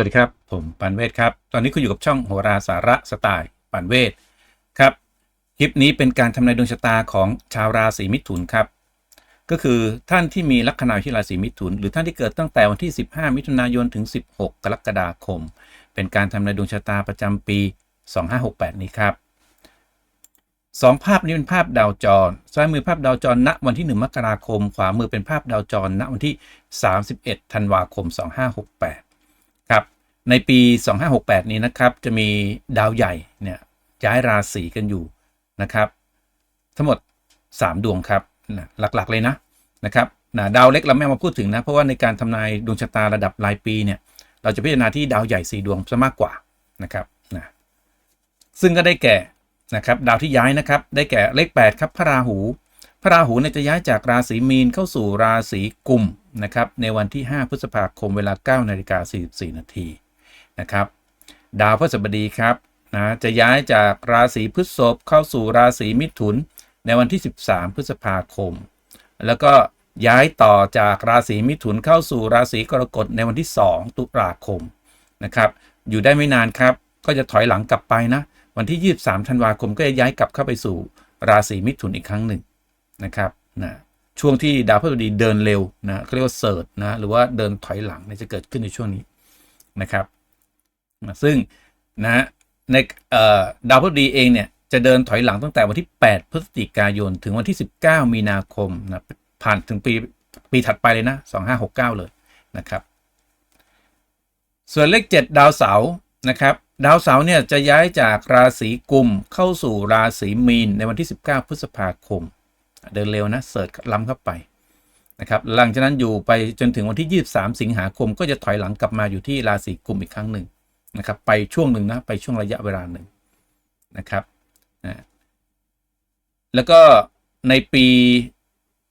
วัสดีครับ ผมปันเวทครับ ตอนนี้คุณอยู่กับช่องโหราสาระสไตล์ปันเวทครับคลิปนี้เป็นการทำนายดวงชะตาของชาวราศีมิถุนครับ ก็คือท่านที่มีลัคนาที่ราศีมิถุน หรือท่านที่เกิดตั้งแต่วันที่ 15 มิถุนายนถึง 16 กรกฎาคม เป็นการทำนายดวงชะตาประจำปี 2568 นี้ครับสองภาพนี้เป็นภาพดาวจรซ้ายมือภาพดาวจรณวันที่ 1 มกราคม ขวามือเป็นภาพดาวจรณวันที่ 31 ธันวาคม 2568 ในปี 2568 นี้นะครับ จะมีดาวใหญ่เนี่ยย้ายราศีกันอยู่นะครับ ทั้งหมด 3 ดวงครับนะหลักๆเลยนะนะครับนะดาวเล็กเราไม่มาพูดถึงนะ เพราะว่าในการทำนายดวงชะตาระดับรายปีเนี่ย เราจะพิจารณาที่ดาวใหญ่4ดวงซะมากกว่านะครับนะซึ่งก็ได้แก่นะครับดาวที่ย้ายนะครับได้แก่เลข 8 ครับพระราหู พระราหูเนี่ยจะย้ายจากราศีมีนเข้าสู่ราศีกุมนะครับในวันที่ 5 พฤษภาคมเวลา9นาฬิกา44นาที นะครับ ดาวพฤหัสบดีครับนะจะย้ายจากราศีพฤษภเข้าสู่ราศีมิถุนในวันที่ 13 พฤษภาคม แล้วก็ย้ายต่อจากราศีมิถุนเข้าสู่ราศีกรกฎในวันที่ 2 ตุลาคมนะครับ อยู่ได้ไม่นานครับ ก็จะถอยหลังกลับไปนะ วันที่ 23 ธันวาคมก็จะย้ายกลับเข้าไปสู่ราศีมิถุนอีกครั้งหนึ่งนะครับนะช่วงที่ดาวพฤหัสบดีเดินเร็วนะเขาเรียกว่าเซิร์ตนะหรือว่าเดินถอยหลังเนี่ยจะเกิดขึ้นในช่วงนี้นะครับ ซึ่งนะในดาวพฤหัสบดีเองเนี่ยจะเดินถอยหลังตั้งแต่วันที่ 8 พฤศจิกายน ถึงวันที่ 19 มีนาคมนะผ่านถึงปีปีถัดไปเลยนะ 2569 เลยนะครับ ส่วนเลข 7 ดาวเสาร์นะครับ ดาวเสาร์เนี่ยจะย้ายจากราศีกุมเข้าสู่ราศีมีนในวันที่ 19 พฤษภาคม เดินเร็วนะเสิร์ชล้ำเข้าไปนะครับหลังจากนั้นอยู่ไปจนถึงวันที่ 23 สิงหาคม ก็จะถอยหลังกลับมาอยู่ที่ราศีกุมอีกครั้งหนึ่ง นะครับไปช่วงหนึ่งนะไปช่วงระยะเวลาหนึ่งนะครับนะแล้วก็ในปี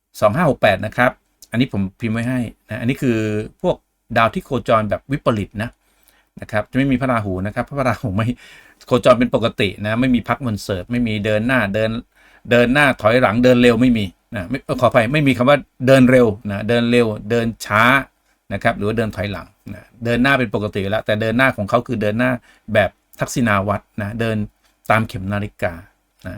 2568 นะครับ อันนี้ผมพิมพ์ไว้ให้นะอันนี้คือพวกดาวที่โคจรแบบวิปริตนะนะครับจะไม่มีพระราหูนะครับพระราหูไม่โคจรเป็นปกตินะไม่มีพักมันเสิร์ฟไม่มีเดินหน้าเดินเดินหน้าถอยหลังเดินเร็วไม่มีนะไม่ขออภัยไม่มีคำว่าเดินเร็วนะเดินเร็วเดินช้า นะครับหรือว่าเดินถอยหลังนะเดินหน้าเป็นปกติแล้ว แต่เดินหน้าของเขาคือเดินหน้าแบบทักษิณาวัตรนะเดินตามเข็มนาฬิกานะ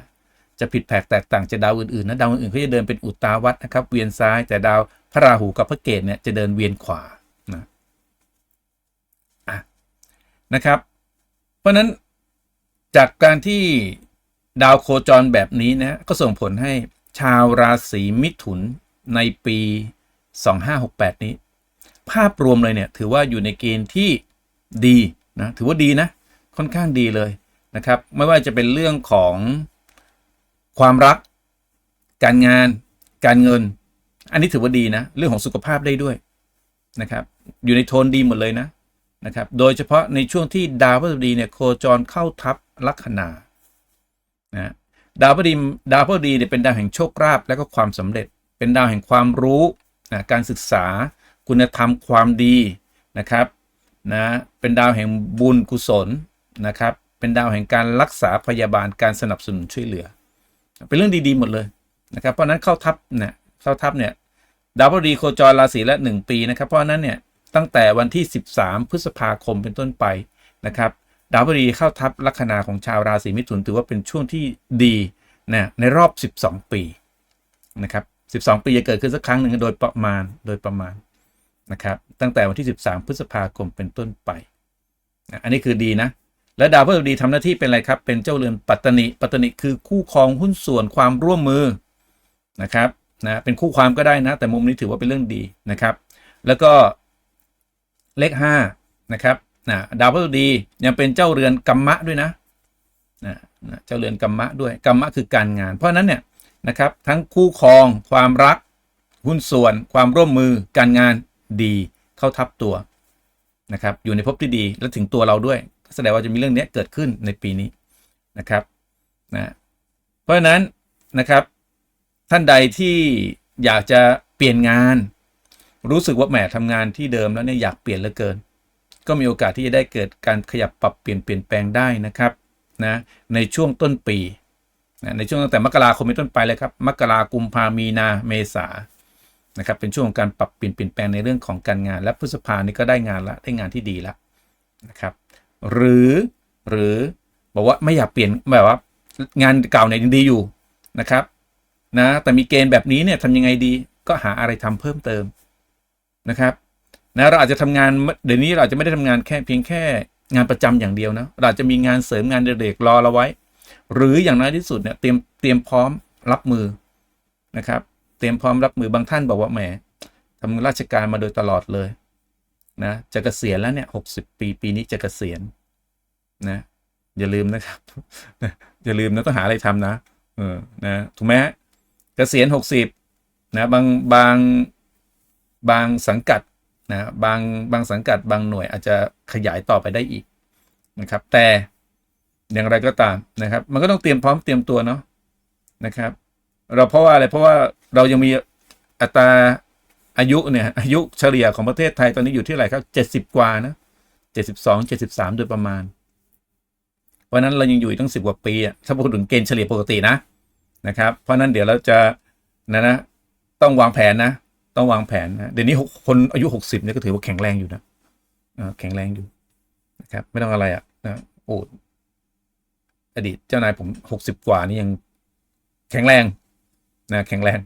จะผิดแผกแตกต่างจากดาวอื่นๆนะดาวอื่นๆเขาจะเดินเป็นอุตตาวัตนะครับ เวียนซ้ายแต่ดาวพระราหูกับพระเกตเนี่ยจะเดินเวียนขวานะครับ เพราะนั้นจากการที่ดาวโคจรแบบนี้นะก็ส่งผลให้ชาวราศีมิถุนในปี 2568 นี้ ภาพรวมเลยเนี่ยถือว่าอยู่ในเกณฑ์ที่ดีนะถือว่าดีนะค่อนข้างดีเลยนะครับ ไม่ว่าจะเป็นเรื่องของความรัก การงาน การเงิน อันนี้ถือว่าดีนะ เรื่องของสุขภาพได้ด้วยนะครับอยู่ในโทนดีหมดเลยนะนะครับโดยเฉพาะในช่วงที่ดาวพฤหัสบดีเนี่ยโคจรเข้าทับลัคนานะดาวพฤหัสบดีดาวพฤหัสบดีเนี่ยเป็นดาวแห่งโชคลาภและก็ความสำเร็จ เป็นดาวแห่งความรู้นะการศึกษา คุณธรรมความดีนะครับนะเป็นดาวแห่งบุญกุศลนะครับ เป็นดาวแห่งการรักษาพยาบาลการสนับสนุนช่วยเหลือ เป็นเรื่องดีๆหมดเลยนะครับเพราะนั้นเข้าทับเนี่ยเข้าทับเนี่ยดาวพฤหัสโคจรราศีละ 1 ปีนะครับ เพราะนั้นเนี่ยตั้งแต่วันที่ 13 พฤษภาคมเป็นต้นไปนะครับดาวพฤหัสเข้าทับลัคนาของชาวราศีมิถุนถือว่าเป็นช่วงที่ดีนะในรอบ 12 ปีนะครับ 12 ปีจะเกิดขึ้นสักครั้งหนึ่งโดยประมาณโดยประมาณ นะครับตั้งแต่วันที่ 13 พฤษภาคมเป็นต้นไป อันนี้คือดีนะ และดาวพฤหัสบดีทำหน้าที่เป็นอะไรครับ เป็นเจ้าเรือนปัตตนิปัตตนิคือคู่ครองหุ้นส่วนความร่วมมือนะครับนะเป็นคู่ความก็ได้นะ แต่มุมนี้ถือว่าเป็นเรื่องดีนะครับ แล้วก็เลขห้านะครับนะดาวพฤหัสบดียังเป็นเจ้าเรือนกรรมะด้วยนะนะเจ้าเรือนกรรมะด้วยกรรมะคือการงาน เพราะนั้นเนี่ยนะครับทั้งคู่ครองความรักหุ้นส่วน ความร่วมมือการงาน ดีเข้าทับตัวนะครับอยู่ในภพที่ดีและถึงตัวเราด้วยแสดงว่าจะมีเรื่องนี้เกิดขึ้นในปีนี้นะครับนะเพราะฉะนั้นนะครับท่านใดที่อยากจะเปลี่ยนงาน รู้สึกว่าแหมทำงานที่เดิมแล้วเนี่ยอยากเปลี่ยนเหลือเกิน ก็มีโอกาสที่จะได้เกิดการขยับปรับเปลี่ยนเปลี่ยนแปลงได้นะครับนะในช่วงต้นปีนะในช่วงตั้งแต่มกราคมเป็นต้นไปเลยครับมกรากุมภามีนาเมษา นะครับเป็นช่วงของการปรับเปลี่ยนเปลี่ยนแปลงในเรื่องของการงาน และพฤษภานี่ก็ได้งานละได้งานที่ดีละนะครับหรือหรือบอกว่าไม่อยากเปลี่ยนแบบว่า งานเก่าเนี่ยยังดีอยู่นะครับนะแต่มีเกณฑ์แบบนี้เนี่ยทำยังไงดีก็หาอะไรทำเพิ่มเติมนะครับนะเราอาจจะทำงานเดี๋ยวนี้เราจะไม่ได้ทำงานแค่เพียงแค่งานประจำอย่างเดียวนะเราจจะมีงานเสริมงานเด็กๆรอเราไว้ หรืออย่างน้อยที่สุดเนี่ยเตรียมเตรียมพร้อมรับมือนะครับ เตรียมพร้อมรับมือบางท่านบอกว่าแหมทำราชการมาโดยตลอดเลยนะจะเกษียณแล้วเนี่ยหกสิบปีปีนี้จะเกษียณนะอย่าลืมนะครับ อย่าลืมนะต้องหาอะไรทำนะเออนะถูกไหมฮะเกษียณหกสิบนะบางบางบางสังกัดนะบางบางสังกัดบางหน่วยอาจจะขยายต่อไปได้อีกนะครับ แต่อย่างไรก็ตามนะครับ มันก็ต้องเตรียมพร้อมเตรียมตัวเนาะนะครับ เราเพราะว่าอะไรเพราะว่า เรายังมีอัตราอายุเนี่ยอายุเฉลี่ยของประเทศไทยตอนนี้อยู่ที่ไหร่ครับเจ็ดสิบกว่านะเจ็ดสิบสองเจ็ดสิบสามโดยประมาณ เพราะนั้นเรายังอยู่อีกตั้งสิบกว่าปีอะถ้าพูดถึงเกณฑ์เฉลี่ยปกตินะนะครับ เพราะนั้นเดี๋ยวเราจะนะนะต้องวางแผนนะ ต้องวางแผนนะเดี๋ยวนี้คนอายุหกสิบเนี่ยก็ถือว่าแข็งแรงอยู่นะแข็งแรงอยู่นะครับ ไม่ต้องอะไรอะ่ะนะโอ้อดีตเจ้านายผมหกสิบกว่านี่ยังแข็งแรง นะแข็งแรง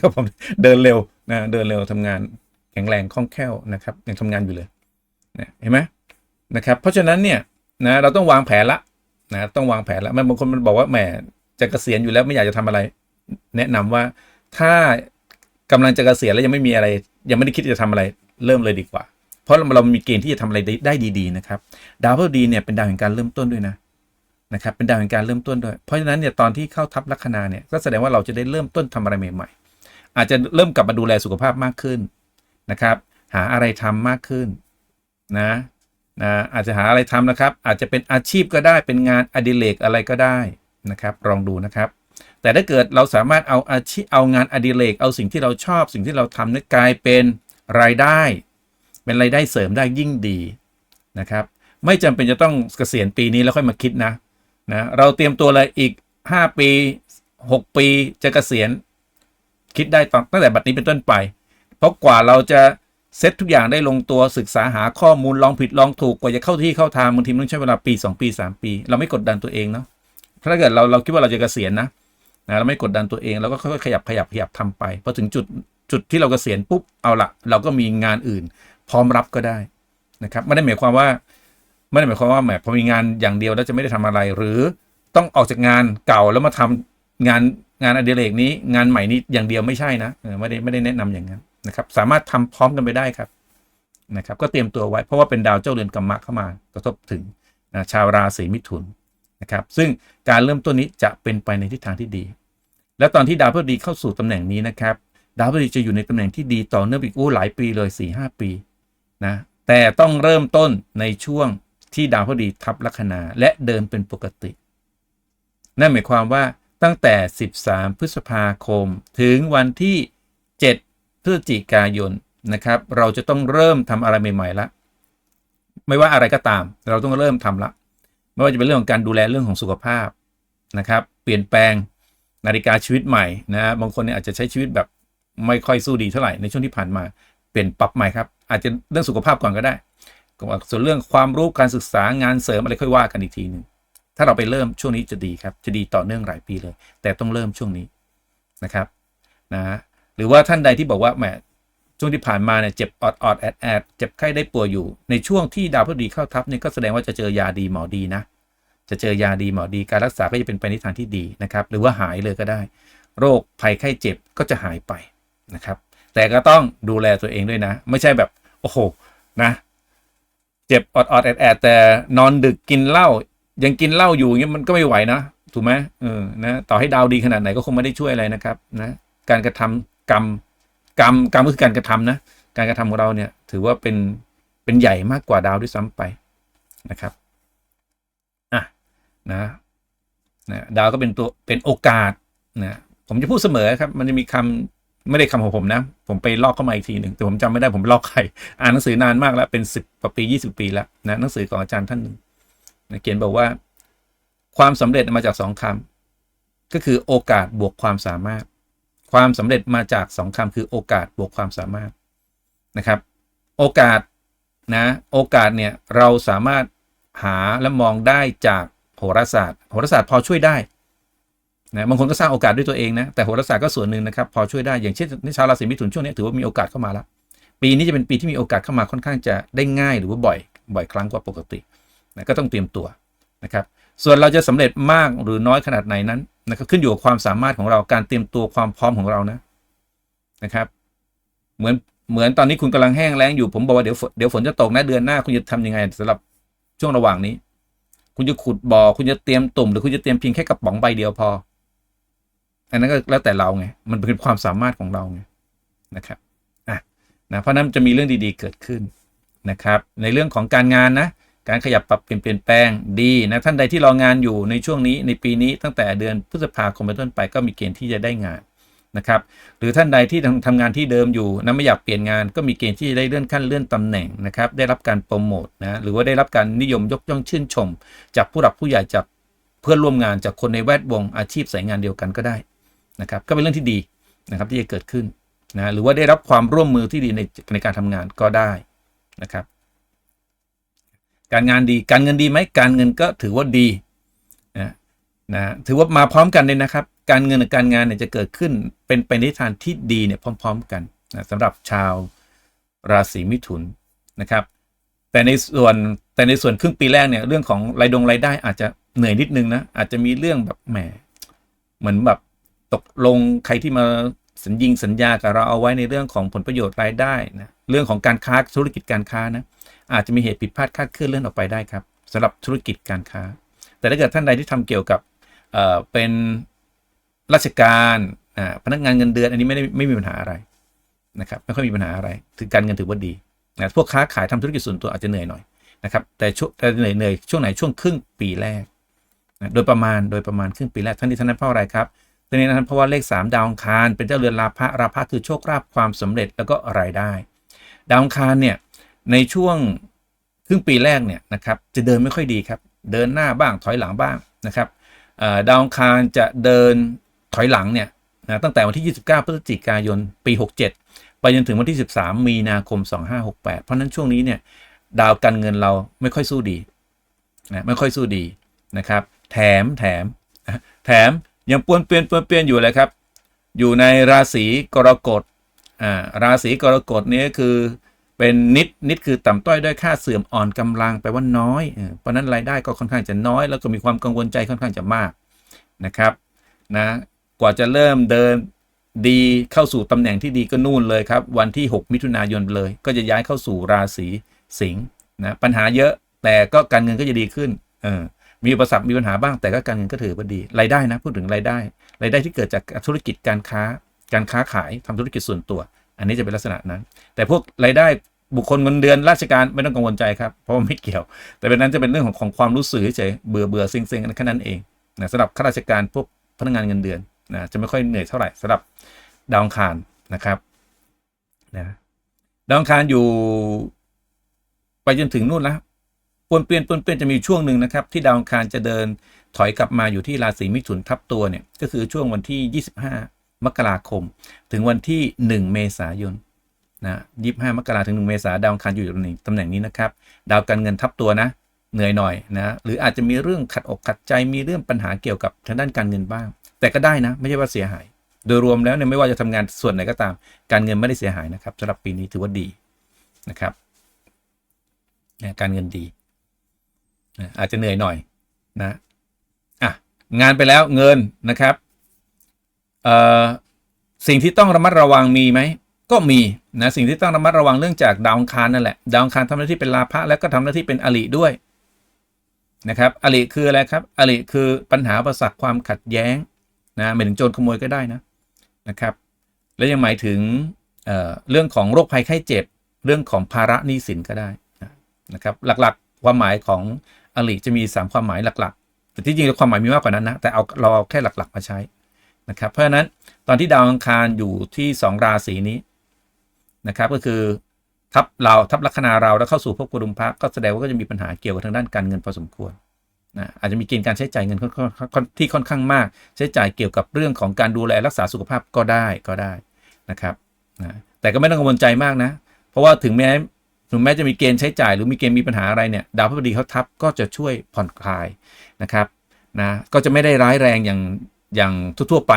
ครับผมเดินเร็วนะเดินเร็วทำงานแข็งแรงคล่องแคล่วนะครับยังทำงานอยู่เลยนะเห็นไหมนะครับ เพราะฉะนั้นเนี่ยนะเราต้องวางแผนละนะต้องวางแผนละมันบางคนมันบอกว่าแหมจะเกษียณอยู่แล้วไม่อยากจะทำอะไร แนะนำว่าถ้ากำลังจะเกษียณแล้วยังไม่มีอะไร ยังไม่ได้คิดจะทำอะไร เริ่มเลยดีกว่า เพราะเรามีเกณฑ์ที่จะทำอะไรได้ดีๆนะครับ ดาวพฤหัสดีเนี่ยเป็นดาวแห่งการเริ่มต้นด้วยนะ นะครับเป็นดาวแห่งการเริ่มต้นด้วย เพราะฉะนั้นเนี่ยตอนที่เข้าทับลัคนาเนี่ยก็แสดงว่าเราจะได้เริ่มต้นทำอะไรใหม่ ๆ อาจจะเริ่มกลับมาดูแลสุขภาพมากขึ้นนะครับ หาอะไรทำมากขึ้นนะนะอาจจะหาอะไรทำนะครับ อาจจะเป็นอาชีพก็ได้เป็นงานอดิเรกอะไรก็ได้นะครับ ลองดูนะครับ แต่ถ้าเกิดเราสามารถเอาอาชีพเอางานอดิเรกเอาสิ่งที่เราชอบ สิ่งที่เราทำนั้นกลายเป็นรายได้ เป็นรายได้เสริมได้ยิ่งดีนะครับ ไม่จำเป็นจะต้องเกษียณปีนี้แล้วค่อยมาคิดนะ นะเราเตรียมตัวเลยอีก 5 ปี 6 ปีจะเกษียณ คิดได้ตั้งแต่บัดนี้เป็นต้นไป เพราะกว่าเราจะเซตทุกอย่างได้ลงตัวศึกษาหาข้อมูลลองผิดลองถูกกว่าจะเข้าที่เข้าทางบางทีมต้องใช้เวลาปี 2 ปี 3 ปี เราไม่กดดันตัวเองเนาะถ้าเกิดเราเราคิดว่าเราจะเกษียณนะนะเราไม่กดดันตัวเองเราก็ค่อยๆขยับขยับขยับทำไปพอถึงจุดจุดที่เราเกษียณปุ๊บเอาละเราก็มีงานอื่น พร้อมรับก็ได้นะครับไม่ได้หมายความว่า ไม่ได้หมายความว่าแหมพอมีงานอย่างเดียวแล้วจะไม่ได้ทำอะไร หรือต้องออกจากงานเก่าแล้วมาทำงานงานอดิเรกนี้งานใหม่นี้อย่างเดียวไม่ใช่นะไม่ได้ไม่ได้แนะนำอย่างนั้นนะครับ สามารถทำพร้อมกันไปได้ครับนะครับ ก็เตรียมตัวไว้เพราะว่าเป็นดาวเจ้าเรือนกรรมะเข้ามากระทบถึงนะชาวราศีมิถุนนะครับ ซึ่งการเริ่มต้นนี้จะเป็นไปในทิศทางที่ดี แล้วตอนที่ดาวพฤหัสดีเข้าสู่ตำแหน่งนี้นะครับ ดาวพฤหัสดีจะอยู่ในตำแหน่งที่ดีต่อเนื่องอีกอู้หลายปีเลย4ี่หปีนะแต่ต้องเริ่มต้นในช่วง ที่ดาวพฤหัสดีทับลัคนาและเดินเป็นปกติ นั่นหมายความว่าตั้งแต่ 13 พฤษภาคม ถึงวันที่ 7 พฤศจิกายนนะครับ เราจะต้องเริ่มทำอะไรใหม่ๆละไม่ว่าอะไรก็ตาม เราต้องเริ่มทำละ ไม่ว่าจะเป็นเรื่องของการดูแลเรื่องของสุขภาพนะครับ เปลี่ยนแปลงนาฬิกาชีวิตใหม่นะบางคนเนี่ยอาจจะใช้ชีวิตแบบไม่ค่อยสู้ดีเท่าไหร่ในช่วงที่ผ่านมาเปลี่ยนปรับใหม่ครับอาจจะเรื่องสุขภาพก่อนก็ได้ ส่วนเรื่องความรู้การศึกษางานเสริมอะไรค่อยว่ากันอีกทีหนึ่งถ้าเราไปเริ่มช่วงนี้จะดีครับ จะดีต่อเนื่องหลายปีเลย แต่ต้องเริ่มช่วงนี้นะครับนะหรือว่าท่านใดที่บอกว่าแหมช่วงที่ผ่านมาเนี่ยเจ็บออดออดแอดแอดเจ็บไข้ได้ป่วยอยู่ ในช่วงที่ดาวพฤหัสดีเข้าทับเนี่ยก็แสดงว่าจะเจอยาดีหมอดีนะ จะเจอยาดีหมอดีการรักษาก็จะเป็นไปในทางที่ดีนะครับ หรือว่าหายเลยก็ได้ โรคภัยไข้เจ็บก็จะหายไปนะครับ แต่ก็ต้องดูแลตัวเองด้วยนะ ไม่ใช่แบบโอ้โหนะ เจ็บออดออดแอดแอดแต่นอนดึกกินเหล้ายังกินเหล้าอยู่เงี้ยมันก็ไม่ไหวนะถูกไหมเออนะต่อให้ดาวดีขนาดไหนก็คงไม่ได้ช่วยอะไรนะครับนะการกระทำกรรมกรรมกรรมก็คือการกระทำนะการกระทำของเราเนี่ยถือว่าเป็นเป็นใหญ่มากกว่าดาวด้วยซ้ำไปนะครับอะนะนะดาวก็เป็นตัวเป็นโอกาสนะผมจะพูดเสมอครับ มันจะมีคำ ไม่ได้คำของผมนะ ผมไปลอกเข้ามาอีกทีหนึ่งแต่ผมจำไม่ได้ผมลอกใครอ่านหนังสือนานมากแล้วเป็นสิบกว่าปียี่สิบปีแล้วนะหนังสือของอาจารย์ท่านหนึ่งนะเขียนบอกว่า ความสำเร็จมาจากสองคำก็คือโอกาสบวกความสามารถ ความสำเร็จมาจากสองคำคือโอกาสบวกความสามารถนะครับ โอกาสนะโอกาสเนี่ยเราสามารถหาและมองได้จากโหราศาสตร์โหราศาสตร์พอช่วยได้ นะบางคนก็สร้างโอกาสด้วยตัวเองนะแต่โหราศาสตร์ก็ส่วนหนึ่งนะครับพอช่วยได้อย่างเช่นในชาวราศีมิถุนช่วงนี้ถือว่ามีโอกาสเข้ามาแล้วปีนี้จะเป็นปีที่มีโอกาสเข้ามาค่อนข้างจะได้ง่ายหรือว่าบ่อยบ่อยครั้งกว่าปกตินะก็ต้องเตรียมตัวนะครับส่วนเราจะสำเร็จมากหรือน้อยขนาดไหนนั้นนะครับขึ้นอยู่กับความสามารถของเราการเตรียมตัวความพร้อมของเรานะนะครับ เหมือนเหมือนตอนนี้คุณกำลังแห้งแล้งอยู่ผมบอกว่าเดี๋ยวฝนเดี๋ยวฝนจะตกนะเดือนหน้าคุณจะทำยังไงสำหรับช่วงระหว่างนี้ คุณจะขุดบ่อคุณจะเตรียมตุ่มหรือคุณจะเตรียมเพียงแค่กระป๋องใบเดียวพอ อันนั้นก็แล้วแต่เราไง มันเป็นความสามารถของเราไงนะครับอะนะเพราะนั้นจะมีเรื่องดีๆเกิดขึ้นนะครับ ในเรื่องของการงานนะ การขยับปรับเปลี่ยนเปลี่ยนแปลงดีนะท่านใดที่รองานอยู่ในช่วงนี้ในปีนี้ตั้งแต่เดือนพฤษภาคมเป็นต้นไปก็มีเกณฑ์ที่จะได้งานนะครับหรือท่านใดที่ทำงานที่เดิมอยู่นะไม่อยากเปลี่ยนงานก็มีเกณฑ์ที่จะได้เลื่อนขั้นเลื่อนตำแหน่งนะครับได้รับการโปรโมทนะหรือว่าได้รับการนิยมยกย่องชื่นชม จากผู้หลักผู้ใหญ่จากเพื่อนร่วมงานจากคนในแวดวงอาชีพสายงานเดียวกันก็ได้ นะครับก็เป็นเรื่องที่ดีนะครับที่จะเกิดขึ้นนะหรือว่าได้รับความร่วมมือที่ดีในในการทำงานก็ได้นะครับ การงานดีการเงินดีไหมการเงินก็ถือว่าดีนะนะถือว่ามาพร้อมกันเลยนะครับ การเงินกับการงานเนี่ยจะเกิดขึ้นเป็นไปในทางที่ดีเนี่ยพร้อม ๆ กันนะสำหรับชาวราศีมิถุนนะครับ แต่ในส่วนแต่ในส่วนครึ่งปีแรกเนี่ยเรื่องของรายดงรายได้อาจจะเหนื่อยนิดนึงนะอาจจะมีเรื่องแบบแหมเหมือนแบบ ตกลงใครที่มาสัญญิงสัญญากับเราเอาไว้ในเรื่องของผลประโยชน์รายได้นะเรื่องของการค้าธุรกิจการค้านะอาจจะมีเหตุผิดพลาดคาดเคลื่อนเลื่อนออกไปได้ครับสำหรับธุรกิจการค้า แต่ถ้าเกิดท่านใดที่ทำเกี่ยวกับเเป็นราชการพนักงานเงินเดือนอันนี้ไม่ได้ไม่มีปัญหาอะไรนะครับไม่ค่อยมีปัญหาอะไรถือการเงินถือว่าดีนะพวกค้าขายทำธุรกิจส่วนตัวอาจจะเหนื่อยหน่อยนะครับแต่ช่วงแต่เหนื่อยเหนื่อยช่วงไหนช่วงครึ่งปีแรกนะโดยประมาณโดยประมาณครึ่งปีแรกท่านนี้ท่านนั้นเพราะอะไรครับ ท่านนี้นั้นเพราะว่าเลข 3 ดาวอังคาร เป็นเจ้าเรือนลาภะราภะคือโชคลาภความสำเร็จแล้วก็รายได้ ดาวอังคารเนี่ยในช่วงครึ่งปีแรกเนี่ยนะครับจะเดินไม่ค่อยดีครับ เดินหน้าบ้างถอยหลังบ้างนะครับดาวอังคารจะเดินถอยหลังเนี่ยนะตั้งแต่วันที่ 29 พฤศจิกายนปี 67 ไปจนถึงวันที่ 13 มีนาคม 2568 เพราะฉะนั้นช่วงนี้เนี่ยดาวการเงินเราไม่ค่อยสู้ดีนะไม่ค่อยสู้ดีนะครับ แถมแถมแถม ยังป้วนเปี้ยนป้วนเปี้ยนอยู่เลยครับ อยู่ในราศีกรกฎอ่าราศีกรกฎนี้คือเป็นนิดนิดคือต่ำต้อยด้วยค่าเสื่อมอ่อนกำลังแปลว่าน้อย เพราะนั้นรายได้ก็ค่อนข้างจะน้อย แล้วก็มีความกังวลใจค่อนข้างจะมากนะครับนะกว่าจะเริ่มเดินดีเข้าสู่ตำแหน่งที่ดีก็นู่นเลยครับ วันที่ 6 มิถุนายนเลย ก็จะย้ายเข้าสู่ราศีสิงห์นะปัญหาเยอะแต่ก็การเงินก็จะดีขึ้นเออ มีอุปสรรคมีปัญหาบ้างแต่ก็การเงินก็ถือว่าดีรายได้นะพูดถึงรายได้รายได้ที่เกิดจากธุรกิจการค้า การค้าขายทำธุรกิจส่วนตัว อันนี้จะเป็นลักษณะนั้น แต่พวกรายได้บุคคลเงินเดือนราชการไม่ต้องกังวลใจครับเพราะไม่เกี่ยว แต่เป็นนั้นจะเป็นเรื่องของของความรู้สึกเฉยๆเบื่อเบื่อเซ็งเซ็งแค่นั้นเองนะสำหรับข้าราชการพวกพนักงานเงินเดือนนะจะไม่ค่อยเหนื่อยเท่าไหร่สำหรับดาวองคารนะครับนะดาวองคารอยู่ ไปจนถึงนู่นแล้ว ปวนเปลี่ยนปวนเปลี่ยนจะมีช่วงหนึ่งนะครับที่ดาวอังคารจะเดินถอยกลับมาอยู่ที่ราศีมิถุนทับตัวเนี่ยก็คือช่วงวันที่ 25 มกราคม ถึงวันที่ 1 เมษายนนะ25มกราถึง1เมษาดาวอังคารอยู่ตำแหน่งตำแหน่งนี้นะครับ ดาวการเงินทับตัวนะ เหนื่อยหน่อยนะ หรืออาจจะมีเรื่องขัดอกขัดใจ มีเรื่องปัญหาเกี่ยวกับทางด้านการเงินบ้าง แต่ก็ได้นะ ไม่ใช่ว่าเสียหาย โดยรวมแล้วเนี่ยไม่ว่าจะทำงานส่วนไหนก็ตาม การเงินไม่ได้เสียหายนะครับสำหรับปีนี้ถือว่าดีนะครับ การเงินดี อาจจะเหนื่อยหน่อยนะอะงานไปแล้วเงินนะครับเอ่อสิ่งที่ต้องระมัดระวังมีไหมก็มีนะสิ่งที่ต้องระมัดระวังเรื่องจากดาวคารนั่นแหละดาวคารทำหน้าที่เป็นลาภะแล้วก็ทำหน้าที่เป็นอริด้วยนะครับอริคืออะไรครับอริคือปัญหาประสักความขัดแย้งนะหมายถึงโจรขโมยก็ได้นะนะครับ แล้วยังหมายถึงเอ่อเรื่องของโรคภัยไข้เจ็บ เรื่องของภาระหนี้สินก็ได้นะครับ หลักๆความหมายของ อริจะมี 3 ความหมายหลักๆ แต่ที่จริงความหมายมีมากกว่านั้นนะ แต่เอาเราเอาแค่หลักๆมาใช้นะครับ เพราะฉะนั้นตอนที่ดาวอังคารอยู่ที่ 2 ราศีนี้นะครับ ก็คือทับเราทับลัคนาเราแล้วเข้าสู่ภพกุดุมพระก็แสดงว่าก็จะมีปัญหาเกี่ยวกับทางด้านการเงินพอสมควรนะอาจจะมีเกณฑ์การใช้จ่ายเงินที่ค่อนข้างมาก ใช้จ่ายเกี่ยวกับเรื่องของการดูแลรักษาสุขภาพก็ได้ก็ได้นะครับนะแต่ก็ไม่ต้องกังวลใจมากนะ เพราะว่าถึงแม้ ถึงแม้จะมีเกณฑ์ใช้จ่าย หรือมีเกณฑ์มีปัญหาอะไรเนี่ยดาวพฤหัสบดีเขาทับก็จะช่วยผ่อนคลายนะครับนะก็จะไม่ได้ร้ายแรงอย่างอย่างทั่วๆไป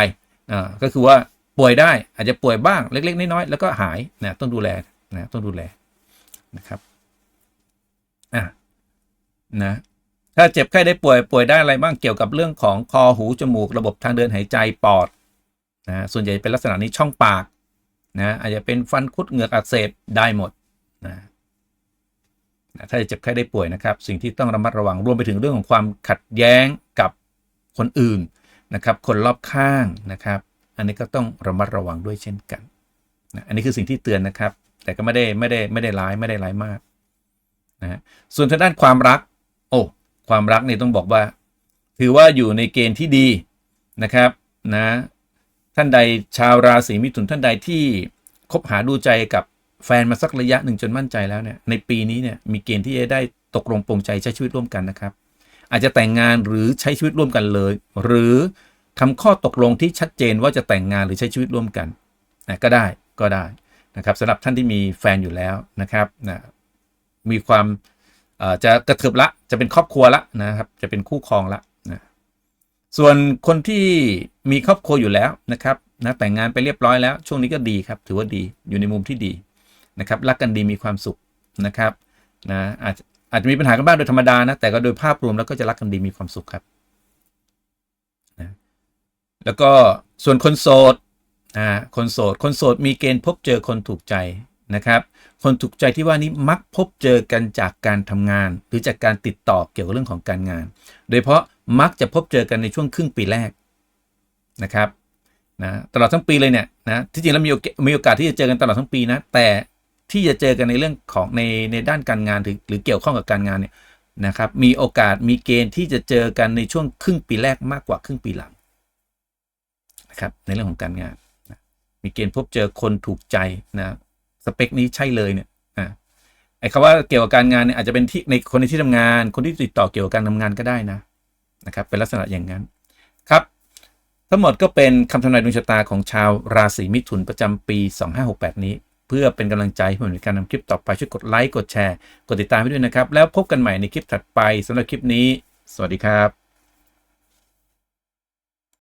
อ่าก็คือว่าป่วยได้อาจจะป่วยบ้างเล็ก ๆ น้อยๆแล้วก็หายนะต้องดูแลนะต้องดูแลนะครับอะนะถ้าเจ็บไข้ได้ป่วยป่วยได้อะไรบ้างเกี่ยวกับเรื่องของคอหูจมูก ระบบทางเดินหายใจปอดนะส่วนใหญ่เป็นลักษณะนี้ช่องปากนะอาจจะเป็นฟันคุดเหงือกอักเสบได้หมดนะนะ ถ้าจะเจ็บไข้ได้ป่วยนะครับ สิ่งที่ต้องระมัดระวังรวมไปถึงเรื่องของความขัดแย้งกับคนอื่นนะครับ คนรอบข้างนะครับ อันนี้ก็ต้องระมัดระวังด้วยเช่นกันนะอันนี้คือสิ่งที่เตือนนะครับ แต่ก็ไม่ได้ไม่ได้ไม่ได้ร้ายไม่ได้ร้ายมากนะฮะส่วนทางด้านความรัก โอ้ความรักนี่ต้องบอกว่า ถือว่าอยู่ในเกณฑ์ที่ดีนะครับนะท่านใดชาวราศีมิถุนท่านใดที่คบหาดูใจกับ แฟนมาสักระยะหนึ่งจนมั่นใจแล้วเนี่ยในปีนี้เนี่ยมีเกณฑ์ที่จะได้ตกลงปรงใจใช้ชีวิตร่วมกันนะครับ อาจจะแต่งงานหรือใช้ชีวิตร่วมกันเลย หรือทำข้อตกลงที่ชัดเจนว่าจะแต่งงานหรือใช้ชีวิตร่วมกันนะก็ได้ก็ได้นะครับสำหรับท่านที่มีแฟนอยู่แล้วนะครับนะมีความจะกระเถิบละจะเป็นครอบครัวละนะครับ จะเป็นคู่ครองละนะส่วนคนที่มีครอบครัวอยู่แล้วนะครับนะแต่งงานไปเรียบร้อยแล้ว ช่วงนี้ก็ดีครับ ถือว่าดีอยู่ในมุมที่ดี นะครับรักกันดีมีความสุขนะครับนะอาจอาจจะมีปัญหากันบ้างโดยธรรมดานะแต่ก็โดยภาพรวมแล้วก็จะรักกันดีมีความสุขครับนะแล้วก็ส่วนคนโสดอ่าคนโสดคนโสดมีเกณฑ์พบเจอคนถูกใจนะครับ คนถูกใจที่ว่านี้มักพบเจอกันจากการทำงาน หรือจากการติดต่อเกี่ยวกับเรื่องของการงาน โดยเฉพาะมักจะพบเจอกันในช่วงครึ่งปีแรกนะครับนะตลอดทั้งปีเลยเนี่ยนะที่จริงแล้วมีมีโอกาสที่จะเจอกันตลอดทั้งปีนะแต่ ที่จะเจอกันในเรื่องของในในด้านการงานหรือหรือเกี่ยวข้องกับการงานเนี่ยนะครับมีโอกาสมีเกณฑ์ที่จะเจอกันในช่วงครึ่งปีแรกมากกว่าครึ่งปีหลังนะครับในเรื่องของการงานนะมีเกณฑ์พบเจอคนถูกใจนะสเปคนี้ใช่เลยเนี่ยอ่าไอ้คำว่าเกี่ยวกับการงานเนี่ยอาจจะเป็นที่ในคนในที่ทำงาน คนที่ติดต่อเกี่ยวกับการทำงานก็ได้นะนะครับเป็นลักษณะอย่างนั้นครับทั้งหมดก็เป็นคำทำนายดวงชะตาของชาวราศีมิถุนประจำปี 2568 นี้ เพื่อเป็นกำลังใจให้ผมในการทำคลิปต่อไปช่วยกดไลค์กดแชร์ กดติดตามให้ด้วยนะครับ แล้วพบกันใหม่ในคลิปถัดไปสำหรับคลิปนี้ สวัสดีครับ